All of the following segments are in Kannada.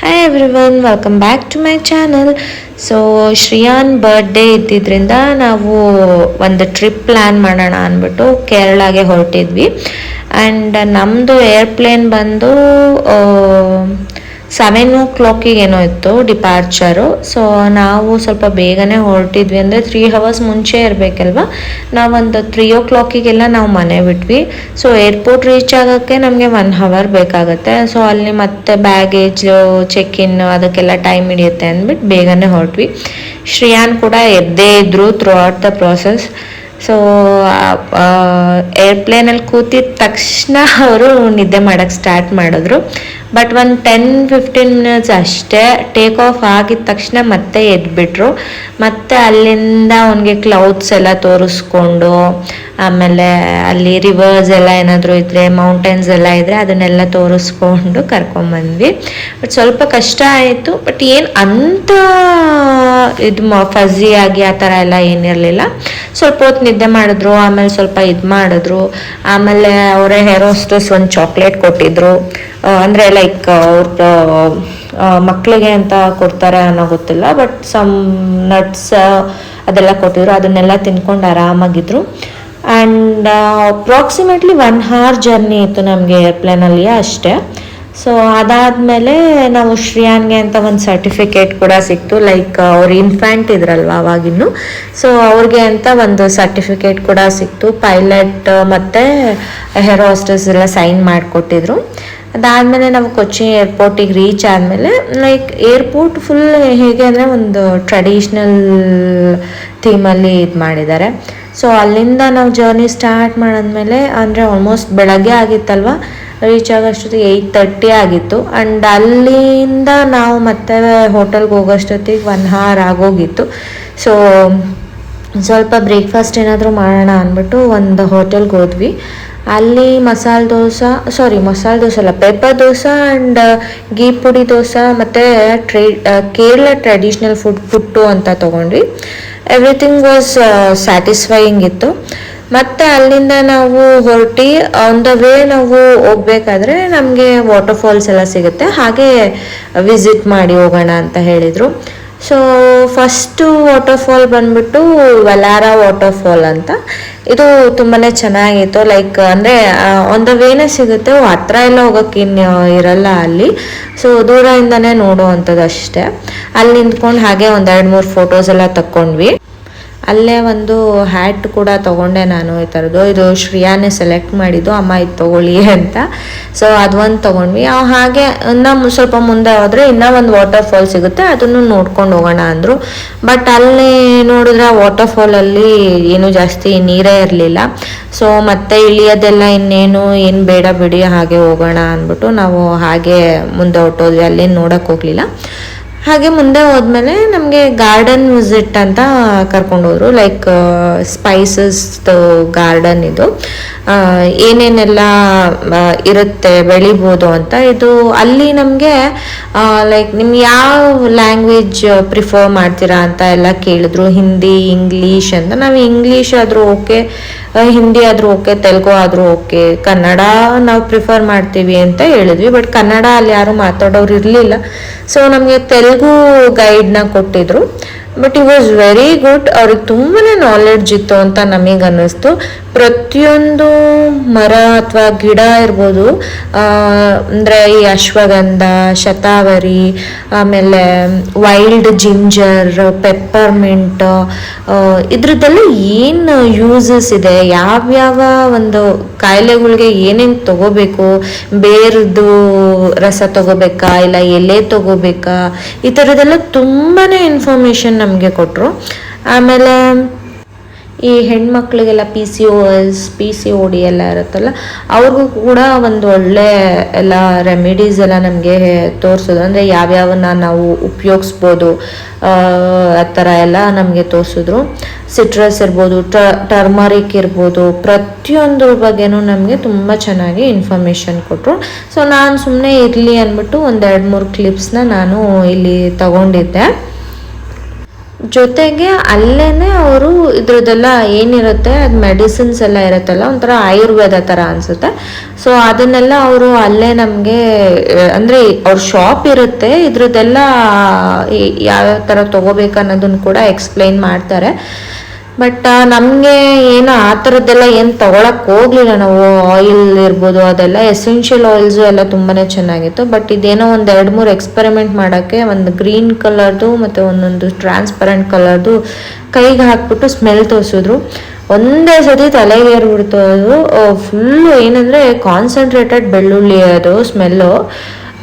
Hi everyone welcome back to my channel so Shriyan birthday ಇದ್ದಿದ್ರಿಂದ ನಾವು ಒಂದು ಟ್ರಿಪ್ ಪ್ಲ್ಯಾನ್ ಮಾಡೋಣ ಅಂದ್ಬಿಟ್ಟು ಕೇರಳಗೆ ಹೊರಟಿದ್ವಿ. ಆ್ಯಂಡ್ ನಮ್ಮದು ಏರ್ಪ್ಲೇನ್ ಬಂದು ಸೆವೆನ್ ಓ ಕ್ಲಾಕಿಗೆ ಏನೋ ಇತ್ತು ಡಿಪಾರ್ಚರು ಸೊ ನಾವು ಸ್ವಲ್ಪ ಬೇಗನೆ ಹೊರಟಿದ್ವಿ ಅಂದರೆ ತ್ರೀ ಹವರ್ಸ್ ಮುಂಚೆ ಇರಬೇಕಲ್ವ? ನಾವೊಂದು ತ್ರೀ ಓ ಕ್ಲಾಕಿಗೆಲ್ಲ ನಾವು ಮನೆ ಬಿಟ್ವಿ. ಸೊ ಏರ್ಪೋರ್ಟ್ ರೀಚ್ ಆಗೋಕ್ಕೆ ನಮಗೆ ಒನ್ ಹವರ್ ಬೇಕಾಗುತ್ತೆ. ಸೊ ಅಲ್ಲಿ ಮತ್ತೆ ಬ್ಯಾಗೇಜು ಚೆಕ್ ಇನ್ ಅದಕ್ಕೆಲ್ಲ ಟೈಮ್ ಹಿಡಿಯುತ್ತೆ ಅಂದ್ಬಿಟ್ಟು ಬೇಗನೆ ಹೊರಟ್ವಿ. ಶ್ರೇಯಾನ್ ಕೂಡ ಎದ್ದೇ ಇದ್ರು throughout the process so ಏರ್ಪ್ಲೇನಲ್ಲಿ ಕೂತಿದ ತಕ್ಷಣ ಅವರು ನಿದ್ದೆ ಮಾಡೋಕ್ಕೆ ಸ್ಟಾರ್ಟ್ ಮಾಡಿದ್ರು. ಬಟ್ ಒಂದು ಟೆನ್ ಫಿಫ್ಟೀನ್ ಮಿನಿಟ್ಸ್ ಅಷ್ಟೇ ಟೇಕ್ ಆಫ್ ಆಗಿದ ತಕ್ಷಣ ಮತ್ತೆ ಎದ್ಬಿಟ್ರು. ಮತ್ತೆ ಅಲ್ಲಿಂದ ಅವನಿಗೆ ಕ್ಲೌಡ್ಸ್ ಎಲ್ಲ ತೋರಿಸ್ಕೊಂಡು, ಆಮೇಲೆ ಅಲ್ಲಿ ರಿವರ್ಸ್ ಎಲ್ಲ ಏನಾದರೂ ಇದ್ದರೆ ಮೌಂಟೇನ್ಸ್ ಎಲ್ಲ ಇದ್ದರೆ ಅದನ್ನೆಲ್ಲ ತೋರಿಸ್ಕೊಂಡು ಕರ್ಕೊಂಬಂದ್ವಿ ಬಟ್ ಸ್ವಲ್ಪ ಕಷ್ಟ ಆಯಿತು ಬಟ್ ಏನು ಅಂಥ ಇದು ಫಝಿ ಆಗಿ ಆ ಥರ ಎಲ್ಲ ಏನಿರಲಿಲ್ಲ. ಸ್ವಲ್ಪ ಹೊತ್ತು ನಿದ್ದೆ ಮಾಡಿದ್ರು, ಆಮೇಲೆ ಸ್ವಲ್ಪ ಇದು ಮಾಡಿದ್ರು. ಆಮೇಲೆ ಅವರೇ ಹೇರೋಸ್ಟಸ್ ಒಂದು ಚಾಕ್ಲೇಟ್ ಕೊಟ್ಟಿದ್ರು. ಅಂದ್ರೆ ಲೈಕ್ ಅವ್ರದ್ದು ಮಕ್ಕಳಿಗೆ ಅಂತ ಕೊಡ್ತಾರೆ ಅನ್ನೋ ಗೊತ್ತಿಲ್ಲ ಬಟ್ ಸಮ್ ನಟ್ಸ್ ಅದೆಲ್ಲ ಕೊಟ್ಟಿದ್ರು, ಅದನ್ನೆಲ್ಲ ತಿನ್ಕೊಂಡು ಆರಾಮಾಗಿದ್ರು. And approximately one hour journey ಇತ್ತು ನಮಗೆ ಏರ್ಪ್ಲೇನಲ್ಲಿ ಅಷ್ಟೇ. ಸೊ ಅದಾದಮೇಲೆ ನಾವು ಶ್ರೇಯಾನ್ಗೆ ಅಂತ ಒಂದು ಸರ್ಟಿಫಿಕೇಟ್ ಕೂಡ ಸಿಕ್ತು ಲೈಕ್ ಅವ್ರು ಇನ್ಫ್ಯಾಂಟ್ ಇದ್ರಲ್ವ ಅವಾಗಿನ್ನು. ಸೊ ಅವ್ರಿಗೆ ಅಂತ ಒಂದು ಸರ್ಟಿಫಿಕೇಟ್ ಕೂಡ ಸಿಕ್ತು ಪೈಲಟ್ ಮತ್ತು ಹೇರ್ ಹಾಸ್ಟೆಸ್ ಎಲ್ಲ ಸೈನ್ ಮಾಡಿಕೊಟ್ಟಿದ್ರು. ಅದಾದಮೇಲೆ ನಾವು ಕೊಚ್ಚಿ ಏರ್ಪೋರ್ಟಿಗೆ ರೀಚ್ ಆದಮೇಲೆ ಲೈಕ್ ಏರ್ಪೋರ್ಟ್ ಫುಲ್ ಹೇಗೆ ಅಂದರೆ ಒಂದು ಟ್ರೆಡಿಷ್ನಲ್ ಥೀಮಲ್ಲಿ ಇದು ಮಾಡಿದ್ದಾರೆ. ಸೊ ಅಲ್ಲಿಂದ ನಾವು ಜರ್ನಿ ಸ್ಟಾರ್ಟ್ ಮಾಡಿದ್ಮೇಲೆ ಅಂದರೆ ಆಲ್ಮೋಸ್ಟ್ ಬೆಳಗ್ಗೆ ಆಗಿತ್ತಲ್ವ ರೀಚ್ ಆಗೋಷ್ಟೊತ್ತಿಗೆ ಏಯ್ಟ್ ತರ್ಟಿ ಆಗಿತ್ತು. ಆ್ಯಂಡ್ ಅಲ್ಲಿಂದ ನಾವು ಮತ್ತೆ ಹೋಟೆಲ್ಗೆ ಹೋಗೋಷ್ಟೊತ್ತಿಗೆ ಒನ್ ಹಾರ್ ಆಗೋಗಿತ್ತು. ಸೊ ಸ್ವಲ್ಪ ಬ್ರೇಕ್ಫಾಸ್ಟ್ ಏನಾದರೂ ಮಾಡೋಣ ಅಂದ್ಬಿಟ್ಟು ಒಂದು ಹೋಟೆಲ್ಗೆ ಹೋದ್ವಿ. ಅಲ್ಲಿ ಮಸಾಲೆ ದೋಸೆ ಸಾರಿ ಮಸಾಲ ದೋಸೆ ಅಲ್ಲ ಪೆಪ್ಪರ್ ದೋಸೆ ಆ್ಯಂಡ್ ಗೀ ಪುಡಿ ದೋಸೆ ಮತ್ತು tray Kerala traditional food puttu ಅಂತ ತೊಗೊಂಡ್ವಿ. ಎವ್ರಿಥಿಂಗ್ ವಾಸ್ ಸ್ಯಾಟಿಸ್ಫೈಯಿಂಗ್ ಇತ್ತು. ಮತ್ತೆ ಅಲ್ಲಿಂದ ನಾವು ಹೊರಟಿ ಆನ್ ದ ವೇ ನಾವು ಹೋಗ್ಬೇಕಾದ್ರೆ ನಮಗೆ ವಾಟರ್ ಫಾಲ್ಸ್ ಎಲ್ಲ ಸಿಗುತ್ತೆ. ಹಾಗೆ ವಿಸಿಟ್ ಮಾಡಿ ಹೋಗೋಣ ಅಂತ ಹೇಳಿದರು. ಸೊ ಫಸ್ಟು ವಾಟರ್ ಫಾಲ್ ಬಂದ್ಬಿಟ್ಟು ವೆಲಾರ ವಾಟರ್ ಫಾಲ್ ಅಂತ. ಇದು ತುಂಬಾ ಚೆನ್ನಾಗಿತ್ತು. ಲೈಕ್ ಅಂದರೆ ಒಂದು ದ ವೇನೇ ಸಿಗುತ್ತೆ. ಹತ್ರ ಎಲ್ಲ ಹೋಗೋಕೆ ಇನ್ನು ಇರಲ್ಲ ಅಲ್ಲಿ. ಸೊ ದೂರದಿಂದನೇ ನೋಡುವಂಥದ್ದು ಅಷ್ಟೇ. ಅಲ್ಲಿ ನಿಂತ್ಕೊಂಡು ಹಾಗೆ ಒಂದೆರಡು ಮೂರು ಫೋಟೋಸ್ ಎಲ್ಲ ತಕ್ಕೊಂಡ್ವಿ. ಅಲ್ಲೇ ಒಂದು ಹ್ಯಾಟ್ ಕೂಡ ತೊಗೊಂಡೆ ನಾನು ಈ ಥರದ್ದು ಇದು ಶ್ರೇಯಾನೇ ಸೆಲೆಕ್ಟ್ ಮಾಡಿದ್ದು, ಅಮ್ಮ ಇದು ತೊಗೊಳ್ಳಿ ಅಂತ. ಸೊ ಅದೊಂದು ತೊಗೊಂಡ್ವಿ. ಹಾಗೆ ಇನ್ನೂ ಸ್ವಲ್ಪ ಮುಂದೆ ಹೋದರೆ ಇನ್ನೂ ಒಂದು ವಾಟರ್ ಫಾಲ್ ಸಿಗುತ್ತೆ, ಅದನ್ನು ನೋಡ್ಕೊಂಡು ಹೋಗೋಣ ಅಂದರು. ಬಟ್ ಅಲ್ಲಿ ನೋಡಿದ್ರೆ ವಾಟರ್ ಫಾಲಲ್ಲಿ ಏನು ಜಾಸ್ತಿ ನೀರೇ ಇರಲಿಲ್ಲ. ಸೊ ಮತ್ತೆ ಇಳಿಯೋದೆಲ್ಲ ಇನ್ನೇನು, ಏನು ಬೇಡ ಬಿಡಿ, ಹಾಗೆ ಹೋಗೋಣ ಅಂದ್ಬಿಟ್ಟು ನಾವು ಹಾಗೆ ಮುಂದೆ ಹೊಟ್ಟೋದ್ವಿ ಅಲ್ಲೇನು ನೋಡೋಕೆ ಹೋಗಲಿಲ್ಲ. ಹಾಗೆ ಮುಂದೆ ಹೋದ್ಮೇಲೆ ನಮಗೆ ಗಾರ್ಡನ್ ವಿಸಿಟ್ ಅಂತ ಕರ್ಕೊಂಡೋದ್ರು. ಲೈಕ್ ಸ್ಪೈಸಸ್ ಗಾರ್ಡನ್ ಇದು. ಏನೇನೆಲ್ಲ ಇರುತ್ತೆ, ಬೆಳಿಬೋದು ಅಂತ. ಇದು ಅಲ್ಲಿ ನಮಗೆ ಲೈಕ್ ನಿಮ್ಗೆ ಯಾವ ಲ್ಯಾಂಗ್ವೇಜ್ ಪ್ರಿಫರ್ ಮಾಡ್ತೀರಾ ಅಂತ ಎಲ್ಲ ಕೇಳಿದ್ರು. ಹಿಂದಿ ಇಂಗ್ಲೀಷ್ ಅಂತ. ನಾವು ಇಂಗ್ಲೀಷ್ ಆದರೂ ಓಕೆ ಹಿಂದಿ ಆದರೂ ಓಕೆ ತೆಲುಗು ಆದರೂ ಓಕೆ ಕನ್ನಡ ನಾವು ಪ್ರಿಫರ್ ಮಾಡ್ತೀವಿ ಅಂತ ಹೇಳಿದ್ವಿ. ಬಟ್ ಕನ್ನಡ ಅಲ್ಲಿ ಯಾರು ಮಾತಾಡೋರು ಇರಲಿಲ್ಲ. ಸೊ ನಮಗೆ ತೆಲುಗು ಗೈಡ್ನ ಕೊಟ್ಟಿದ್ರು. ಬಟ್ ಈ ವಾಸ್ ವೆರಿ ಗುಡ್ ಅವ್ರಿಗೆ ತುಂಬಾ ನಾಲೆಡ್ಜ್ ಇತ್ತು ಅಂತ ನಮಗೆ ಅನ್ನಿಸ್ತು. ಪ್ರತಿಯೊಂದು ಮರ ಅಥವಾ ಗಿಡ ಇರ್ಬೋದು ಅಂದರೆ ಈ ಅಶ್ವಗಂಧ, ಶತಾವರಿ, ಆಮೇಲೆ ವೈಲ್ಡ್ ಜಿಂಜರ್ ಪೆಪ್ಪರ್ಮೆಂಟ್ ಇದ್ರದ್ದೆಲ್ಲ ಏನು ಯೂಸಸ್ ಇದೆ? ಯಾವ್ಯಾವ ಒಂದು ಕಾಯಿಲೆಗಳಿಗೆ ಏನೇನು ತಗೋಬೇಕು? ಬೇರ್ದು ರಸ ತಗೋಬೇಕಾ? ಇಲ್ಲ ಎಲೆ ತಗೋಬೇಕಾ? ಈ ಥರದ್ದೆಲ್ಲ ತುಂಬಾ ಇನ್ಫಾರ್ಮೇಷನ್ ನಮಗೆ ಕೊಟ್ಟರು ಆಮೇಲೆ ಈ ಹೆಣ್ಮಕ್ಳಿಗೆಲ್ಲ P C O S P C O D ಎಲ್ಲ ಇರುತ್ತಲ್ಲ, ಅವ್ರಿಗೂ ಕೂಡ ಒಂದು ಒಳ್ಳೆ ಎಲ್ಲ ರೆಮಿಡೀಸ್ ಎಲ್ಲ ನಮಗೆ ತೋರಿಸೋದು. ಅಂದರೆ ಯಾವ್ಯಾವನ್ನ ನಾವು ಉಪಯೋಗಿಸ್ಬೋದು, ಆ ಥರ ಎಲ್ಲ ನಮಗೆ ತೋರಿಸಿದ್ರು. ಸಿಟ್ರಸ್ ಇರ್ಬೋದು ಟರ್ಮರಿಕ್ ಇರ್ಬೋದು, ಪ್ರತಿಯೊಂದ್ರ ಬಗ್ಗೆನೂ ನಮಗೆ ತುಂಬ ಚೆನ್ನಾಗಿ ಇನ್ಫಾರ್ಮೇಷನ್ ಕೊಟ್ಟರು ಸೊ ನಾನು ಸುಮ್ಮನೆ ಇರಲಿ ಅಂದ್ಬಿಟ್ಟು ಒಂದೆರಡು ಮೂರು ಕ್ಲಿಪ್ಸ್ನ ನಾನು ಇಲ್ಲಿ ತಗೊಂಡಿದ್ದೆ. ಜೊತೆಗೆ ಅಲ್ಲೇನೆ ಅವರು ಇದ್ರದ್ದೆಲ್ಲ ಏನಿರುತ್ತೆ, ಅದು ಮೆಡಿಸಿನ್ಸ್ ಎಲ್ಲ ಇರುತ್ತಲ್ಲ, ಒಂಥರ ಆಯುರ್ವೇದ ಥರ ಅನಿಸುತ್ತೆ. ಸೊ ಅದನ್ನೆಲ್ಲ ಅವರು ಅಲ್ಲೇ ನಮಗೆ ಅಂದರೆ ಅವ್ರ ಶಾಪ್ ಇರುತ್ತೆ, ಇದ್ರದ್ದೆಲ್ಲ ಯಾವ್ಯಾವ ಥರ ತೊಗೋಬೇಕು ಅನ್ನೋದನ್ನು ಕೂಡ ಎಕ್ಸ್ಪ್ಲೈನ್ ಮಾಡ್ತಾರೆ. ಬಟ್ ನಮಗೆ ಏನು ಆ ಥರದ್ದೆಲ್ಲ ಏನು ತೊಗೊಳಕ್ಕೆ ಹೋಗಲಿಲ್ಲ ನಾವು. ಆಯಿಲ್ ಇರ್ಬೋದು, ಅದೆಲ್ಲ ಎಸೆನ್ಷಿಯಲ್ ಆಯಿಲ್ಸು ಎಲ್ಲ ತುಂಬಾ ಚೆನ್ನಾಗಿತ್ತು. ಬಟ್ ಇದೇನೋ ಒಂದು ಎರಡು ಮೂರು ಎಕ್ಸ್ಪೆರಿಮೆಂಟ್ ಮಾಡೋಕ್ಕೆ ಒಂದು ಗ್ರೀನ್ ಕಲರ್ದು ಮತ್ತು ಒಂದೊಂದು ಟ್ರಾನ್ಸ್ಪರೆಂಟ್ ಕಲರ್ದು ಕೈಗೆ ಹಾಕ್ಬಿಟ್ಟು ಸ್ಮೆಲ್ ತೋರಿಸಿದ್ರು. ಒಂದೇ ಸತಿ ತಲೆಗೆ ಏರ್ಬಿಡ್ತು ಅದು. ಫುಲ್ಲು ಏನಂದರೆ ಕಾನ್ಸಂಟ್ರೇಟೆಡ್ ಬೆಳ್ಳುಳ್ಳಿ ಅದು ಸ್ಮೆಲ್ಲು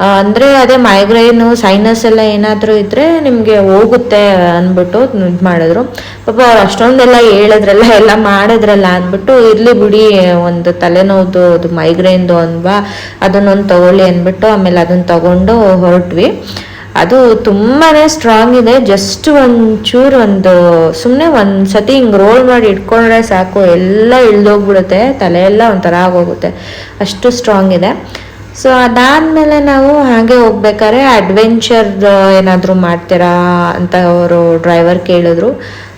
ಅಂದರೆ ಅದೇ ಮೈಗ್ರೈನು ಸೈನಸ್ ಎಲ್ಲ ಏನಾದರೂ ಇದ್ದರೆ ನಿಮಗೆ ಹೋಗುತ್ತೆ ಅಂದ್ಬಿಟ್ಟು ಇದು ಮಾಡಿದ್ರು. ಪಾಪ ಅವ್ರು ಅಷ್ಟೊಂದೆಲ್ಲ ಹೇಳಿದ್ರಲ್ಲ, ಎಲ್ಲ ಮಾಡಿದ್ರಲ್ಲ ಅಂದ್ಬಿಟ್ಟು ಇರಲಿ ಬಿಡಿ, ಒಂದು ತಲೆನೋವುದು, ಅದು ಮೈಗ್ರೈನ್ದು ಅನ್ವಾ, ಅದನ್ನೊಂದು ತಗೊಳ್ಳಿ ಅಂದ್ಬಿಟ್ಟು ಆಮೇಲೆ ಅದನ್ನು ತಗೊಂಡು ಹೊರಟ್ವಿ. ಅದು ತುಂಬಾ ಸ್ಟ್ರಾಂಗ್ ಇದೆ ಜಸ್ಟ್ ಒಂಚೂರು ಒಂದು ಸುಮ್ಮನೆ ಒಂದು ಸತಿ ಹಿಂಗೆ ರೋಲ್ ಮಾಡಿ ಇಟ್ಕೊಂಡ್ರೆ ಸಾಕು, ಎಲ್ಲ ಇಳ್ದೋಗ್ಬಿಡುತ್ತೆ, ತಲೆ ಎಲ್ಲ ಒಂಥರ ಆಗೋಗುತ್ತೆ. ಅಷ್ಟು ಸ್ಟ್ರಾಂಗ್ ಇದೆ. ಸೊ ಅದಾದ್ಮೇಲೆ ನಾವು ಹಾಗೆ ಹೋಗ್ಬೇಕಾದ್ರೆ ಅಡ್ವೆಂಚರ್ ಏನಾದರೂ ಮಾಡ್ತೀರಾ ಅಂತ ಅವರು ಡ್ರೈವರ್ ಕೇಳಿದ್ರು.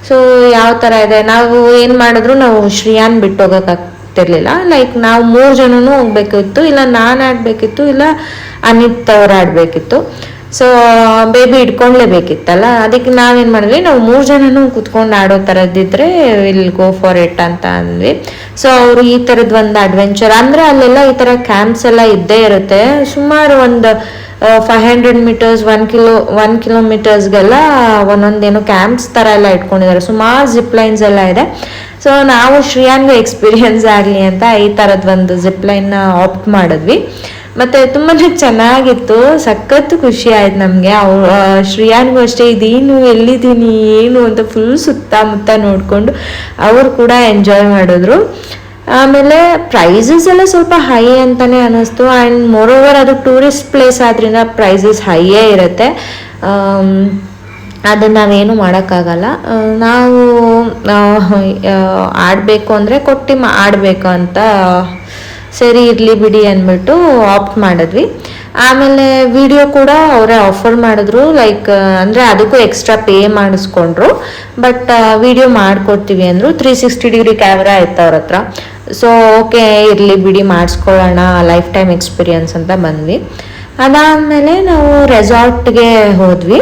ಸೊ ಯಾವ ಥರ ಇದೆ? ನಾವು ಏನು ಮಾಡಿದ್ರು, ನಾವು ಶ್ರೀಯಾನ್ ಬಿಟ್ಟು ಹೋಗೋಕ್ಕಾಗ್ತಿರ್ಲಿಲ್ಲ ಲೈಕ್ ನಾವು ಮೂರು ಜನನೂ ಹೋಗ್ಬೇಕಿತ್ತು, ಇಲ್ಲ ನಾನು ಆಡಬೇಕಿತ್ತು, ಇಲ್ಲ ಅನಿತ್ ಅವ್ರು ಆಡಬೇಕಿತ್ತು. ಸೊ ಬೇಬಿ ಇಟ್ಕೊಂಡ್ಲೇಬೇಕಿತ್ತಲ್ಲ ಅದಕ್ಕೆ ನಾವೇನು ಮಾಡಿದ್ವಿ, ನಾವು ಮೂರು ಜನನೂ ಕುತ್ಕೊಂಡು ಆಡೋ ಥರದ್ದಿದ್ರೆ ವಿಲ್ ಗೋ ಫಾರ್ ಇಟ್ ಅಂತ ಅಂದ್ವಿ. ಸೊ ಅವರು ಈ ಥರದ್ದು ಒಂದು ಅಡ್ವೆಂಚರ್ ಅಂದರೆ ಅಲ್ಲೆಲ್ಲ ಈ ಥರ ಕ್ಯಾಂಪ್ಸ್ ಎಲ್ಲ ಇದ್ದೇ ಇರುತ್ತೆ. ಸುಮಾರು ಒಂದು five hundred meters one kilo one ಕಿಲೋಮೀಟರ್ಸ್ಗೆಲ್ಲ ಒಂದೊಂದೇನು ಕ್ಯಾಂಪ್ಸ್ ಥರ ಎಲ್ಲ ಇಟ್ಕೊಂಡಿದ್ದಾರೆ. ಸುಮಾರು ಜಿಪ್ ಲೈನ್ಸ್ ಎಲ್ಲ ಇದೆ. ಸೊ ನಾವು ಶ್ರೇಯಾನ್ಗೆ ಎಕ್ಸ್ಪೀರಿಯನ್ಸ್ ಆಗಲಿ ಅಂತ ಈ ಥರದ್ದು ಒಂದು ಜಿಪ್ ಲೈನ್ನ ಆಪ್ಟ್ ಮಾಡಿದ್ವಿ. ಮತ್ತೆ ತುಂಬಾನೇ ಚೆನ್ನಾಗಿತ್ತು ಸಖತ್ ಖುಷಿ ಆಯ್ತು ನಮಗೆ. ಅವ್ ಶ್ರೇಯಾನಿಗೂ ಅಷ್ಟೇ, ಇದೇನು, ಎಲ್ಲಿದ್ದೀನಿ, ಏನು? ಅಂತ ಫುಲ್ ಸುತ್ತಮುತ್ತ ನೋಡಿಕೊಂಡು ಅವರು ಕೂಡ ಎಂಜಾಯ್ ಮಾಡಿದ್ರು. ಆಮೇಲೆ ಪ್ರೈಸಸ್ ಎಲ್ಲ ಸ್ವಲ್ಪ ಹೈ ಅಂತಾನೆ ಅನ್ನಿಸ್ತು. ಆ್ಯಂಡ್ ಓವರ್ ಅದು ಟೂರಿಸ್ಟ್ ಪ್ಲೇಸ್ ಆದ್ರಿಂದ ಪ್ರೈಸಸ್ ಹೈಯೇ ಇರುತ್ತೆ. ಅದನ್ನು ನಾವೇನು ಮಾಡೋಕ್ಕಾಗಲ್ಲ. ನಾವು ಆಡಬೇಕು ಅಂದರೆ ಕೊಟ್ಟು ಆಡಬೇಕು ಅಂತ ಸರಿ ಇರಲಿ ಬಿಡಿ ಅಂದ್ಬಿಟ್ಟು ಆಪ್ಟ್ ಮಾಡಿದ್ವಿ. ಆಮೇಲೆ ವಿಡಿಯೋ ಕೂಡ ಅವರೇ ಆಫರ್ ಮಾಡಿದ್ರು ಲೈಕ್ ಅಂದರೆ ಅದಕ್ಕೂ ಎಕ್ಸ್ಟ್ರಾ ಪೇ ಮಾಡಿಸ್ಕೊಂಡ್ರು. ಬಟ್ ವಿಡಿಯೋ ಮಾಡ್ಕೊಡ್ತೀವಿ ಅಂದರು ತ್ರೀ ಸಿಕ್ಸ್ಟಿ ಡಿಗ್ರಿ ಕ್ಯಾಮ್ರಾ ಇತ್ತು ಅವ್ರ ಹತ್ರ. ಸೊ ಓಕೆ ಇರಲಿ ಬಿಡಿ, ಮಾಡಿಸ್ಕೊಳ್ಳೋಣ ಲೈಫ್ ಟೈಮ್ ಎಕ್ಸ್ಪೀರಿಯನ್ಸ್ ಅಂತ ಬಂದ್ವಿ. ಅದಾದಮೇಲೆ ನಾವು ರೆಸಾರ್ಟ್ಗೆ ಹೋದ್ವಿ.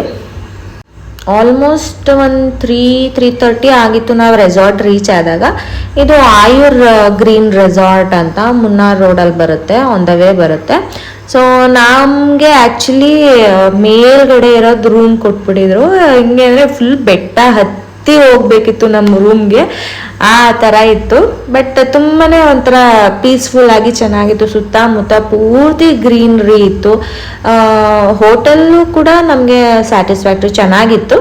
ಆಲ್ಮೋಸ್ಟ್ ಒಂದು ತ್ರೀ ತ್ರೀ ತರ್ಟಿ ಆಗಿತ್ತು ನಾವು ರೆಸಾರ್ಟ್ ರೀಚ್ ಆದಾಗ. ಇದು ಆಯುರ್ ಗ್ರೀನ್ ರೆಸಾರ್ಟ್ ಅಂತ ಮುನ್ನಾರ್ ರೋಡಲ್ಲಿ ಬರುತ್ತೆ ಆನ್ ದ ವೇ ಬರುತ್ತೆ. ಸೊ ನಮಗೆ ಆ್ಯಕ್ಚುಲಿ ಮೇಲ್ಗಡೆ ಇರೋದು ರೂಮ್ ಕೊಟ್ಬಿಟ್ಟಿದ್ರು. ಹಿಂಗೆ ಅಂದರೆ ಫುಲ್ ಬೆಟ್ಟ ಹತ್ತಿ ಹತ್ತಿ ಹೋಗ್ಬೇಕಿತ್ತು ನಮ್ಮ ರೂಮ್ಗೆ ಆ ಥರ ಇತ್ತು. ಬಟ್ ತುಂಬಾ ಒಂಥರ ಪೀಸ್ಫುಲ್ ಆಗಿ ಚೆನ್ನಾಗಿತ್ತು. ಸುತ್ತಮುತ್ತ ಪೂರ್ತಿ ಗ್ರೀನ್ರಿ ಇತ್ತು. ಹೋಟೆಲ್ಲು ಕೂಡ ನಮಗೆ ಸ್ಯಾಟಿಸ್ಫ್ಯಾಕ್ಟ್ರಿ ಚೆನ್ನಾಗಿತ್ತು.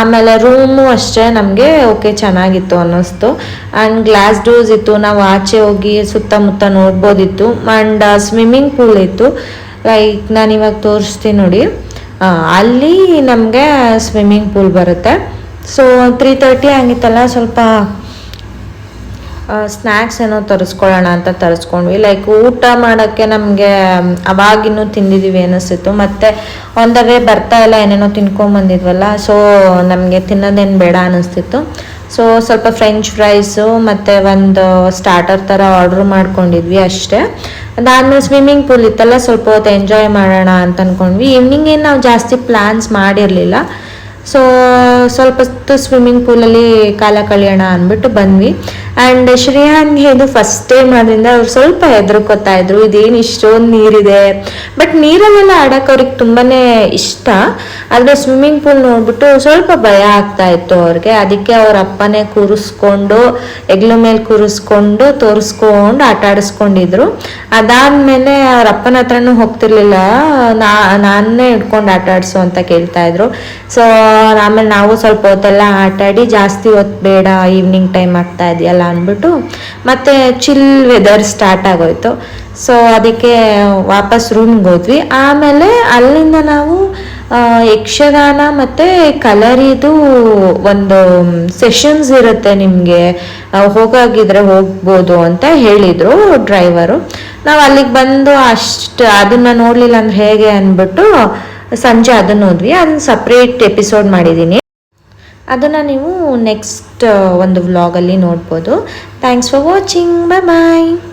ಆಮೇಲೆ ರೂಮು ಅಷ್ಟೇ ನಮಗೆ ಓಕೆ ಚೆನ್ನಾಗಿತ್ತು ಅನ್ನಿಸ್ತು. ಆ್ಯಂಡ್ ಗ್ಲಾಸ್ ಡೋಸ್ ಇತ್ತು. ನಾವು ಆಚೆ ಹೋಗಿ ಸುತ್ತಮುತ್ತ ನೋಡ್ಬೋದಿತ್ತು. ಆ್ಯಂಡ್ ಸ್ವಿಮ್ಮಿಂಗ್ ಪೂಲ್ ಇತ್ತು. ಲೈಕ್ ನಾನು ಇವಾಗ ತೋರಿಸ್ತೀನಿ ನೋಡಿ. ಅಲ್ಲಿ ನಮಗೆ ಸ್ವಿಮ್ಮಿಂಗ್ ಪೂಲ್ ಬರುತ್ತೆ. ಸೊ ತ್ರೀ ತರ್ಟಿ ಆಗಿತ್ತಲ್ಲ ಸ್ವಲ್ಪ ಸ್ನ್ಯಾಕ್ಸ್ ಏನೋ ತರಿಸ್ಕೊಳ್ಳೋಣ ಅಂತ ತರಿಸ್ಕೊಂಡ್ವಿ. ಲೈಕ್ ಊಟ ಮಾಡೋಕ್ಕೆ ನಮಗೆ ಅವಾಗಿನ್ನೂ ತಿಂದಿದ್ದೀವಿ ಅನ್ನಿಸ್ತಿತ್ತು. ಮತ್ತು ಆನ್ ದ ವೇ ಬರ್ತಾ ಇಲ್ಲ, ಏನೇನೋ ತಿನ್ಕೊಂಬಂದಿದ್ವಲ್ಲ ಸೊ ನಮಗೆ ತಿನ್ನೋದೇನು ಬೇಡ ಅನ್ನಿಸ್ತಿತ್ತು. ಸೊ ಸ್ವಲ್ಪ ಫ್ರೆಂಚ್ ಫ್ರೈಸು ಮತ್ತು ಒಂದು ಸ್ಟಾರ್ಟರ್ ಥರ ಆರ್ಡ್ರ್ ಮಾಡ್ಕೊಂಡಿದ್ವಿ ಅಷ್ಟೇ. ಅದಾದಮೇಲೆ ಸ್ವಿಮ್ಮಿಂಗ್ ಪೂಲ್ ಇತ್ತಲ್ಲ, ಸ್ವಲ್ಪ ಹೊತ್ತು ಎಂಜಾಯ್ ಮಾಡೋಣ ಅಂತ ಅಂದ್ಕೊಂಡ್ವಿ ಈವ್ನಿಂಗ್ ಏನು ನಾವು ಜಾಸ್ತಿ ಪ್ಲ್ಯಾನ್ಸ್ ಮಾಡಿರಲಿಲ್ಲ. ಸೊ ಸ್ವಲ್ಪ ಹೊತ್ತು ಸ್ವಿಮ್ಮಿಂಗ್ ಪೂಲಲ್ಲಿ ಕಾಲ ಕಳೆಯೋಣ ಅಂದ್ಬಿಟ್ಟು ಬಂದ್ವಿ. ಆ್ಯಂಡ್ ಶ್ರೇಯಾನ್ಗೆ ಇದು ಫಸ್ಟ್ ಟೈಮ್ ಆದ್ರಿಂದ ಅವ್ರು ಸ್ವಲ್ಪ ಹೆದರ್ಕೋತಾ ಇದ್ರು. ಇದೇನು ಇಷ್ಟೊಂದು ನೀರಿದೆ? ಬಟ್ ನೀರಲ್ಲೆಲ್ಲ ಆಡೋಕೆ ಅವ್ರಿಗೆ ತುಂಬಾ ಇಷ್ಟ. ಆದರೆ ಸ್ವಿಮ್ಮಿಂಗ್ ಪೂಲ್ ನೋಡ್ಬಿಟ್ಟು ಸ್ವಲ್ಪ ಭಯ ಆಗ್ತಾ ಇತ್ತು ಅವ್ರಿಗೆ. ಅದಕ್ಕೆ ಅವ್ರ ಅಪ್ಪನೇ ಕೂರಿಸ್ಕೊಂಡು ಎಗ್ಲ ಮೇಲೆ ಕೂರಿಸ್ಕೊಂಡು ತೋರಿಸ್ಕೊಂಡು, ಆಟ ಆಡಿಸ್ಕೊಂಡಿದ್ರು. ಅದಾದಮೇಲೆ ಅವ್ರ ಅಪ್ಪನ ಹತ್ರನೂ ಹೋಗ್ತಿರ್ಲಿಲ್ಲ. ನಾ ನಾನೇ ಹಿಡ್ಕೊಂಡು ಆಟ ಆಡಿಸು ಅಂತ ಕೇಳ್ತಾ ಇದ್ರು. ಸೊ ಆಮೇಲೆ ನಾವು ಸ್ವಲ್ಪ ಹೊತ್ತೆಲ್ಲ ಆಟಾಡಿ ಜಾಸ್ತಿ ಹೊತ್ತು ಬೇಡ ಈವ್ನಿಂಗ್ ಟೈಮ್ ಆಗ್ತಾ ಇದೆಯಲ್ಲ ಅಂದ್ಬಿಟ್ಟು ಮತ್ತೆ ಚಿಲ್ ವೆದರ್ ಸ್ಟಾರ್ಟ್ ಆಗೋಯ್ತು. ಸೊ ಅದಕ್ಕೆ ವಾಪಸ್ ರೂಮ್ಗೆ ಹೋದ್ವಿ. ಆಮೇಲೆ ಅಲ್ಲಿಂದ ನಾವು ಯಕ್ಷಗಾನ ಮತ್ತು ಕಲರಿದು ಒಂದು ಸೆಷನ್ಸ್ ಇರುತ್ತೆ ನಿಮಗೆ ಹೋಗಾಗಿದ್ರೆ ಹೋಗ್ಬೋದು ಅಂತ ಹೇಳಿದರು ಡ್ರೈವರು ನಾವು ಅಲ್ಲಿಗೆ ಬಂದು ಅಷ್ಟು ಅದನ್ನು ನೋಡಲಿಲ್ಲ ಅಂದ್ರೆ ಹೇಗೆ ಅಂದ್ಬಿಟ್ಟು ಸಂಜೆ ಅದನ್ನು ಹೋದ್ವಿ ಅದನ್ನ ಸಪ್ರೇಟ್ ಎಪಿಸೋಡ್ ಮಾಡಿದ್ದೀನಿ ಅದನ್ನು ನೀವು ನೆಕ್ಸ್ಟ್ ಒಂದು ವ್ಲಾಗಲ್ಲಿ ನೋಡ್ಬೋದು. Thanks for watching bye bye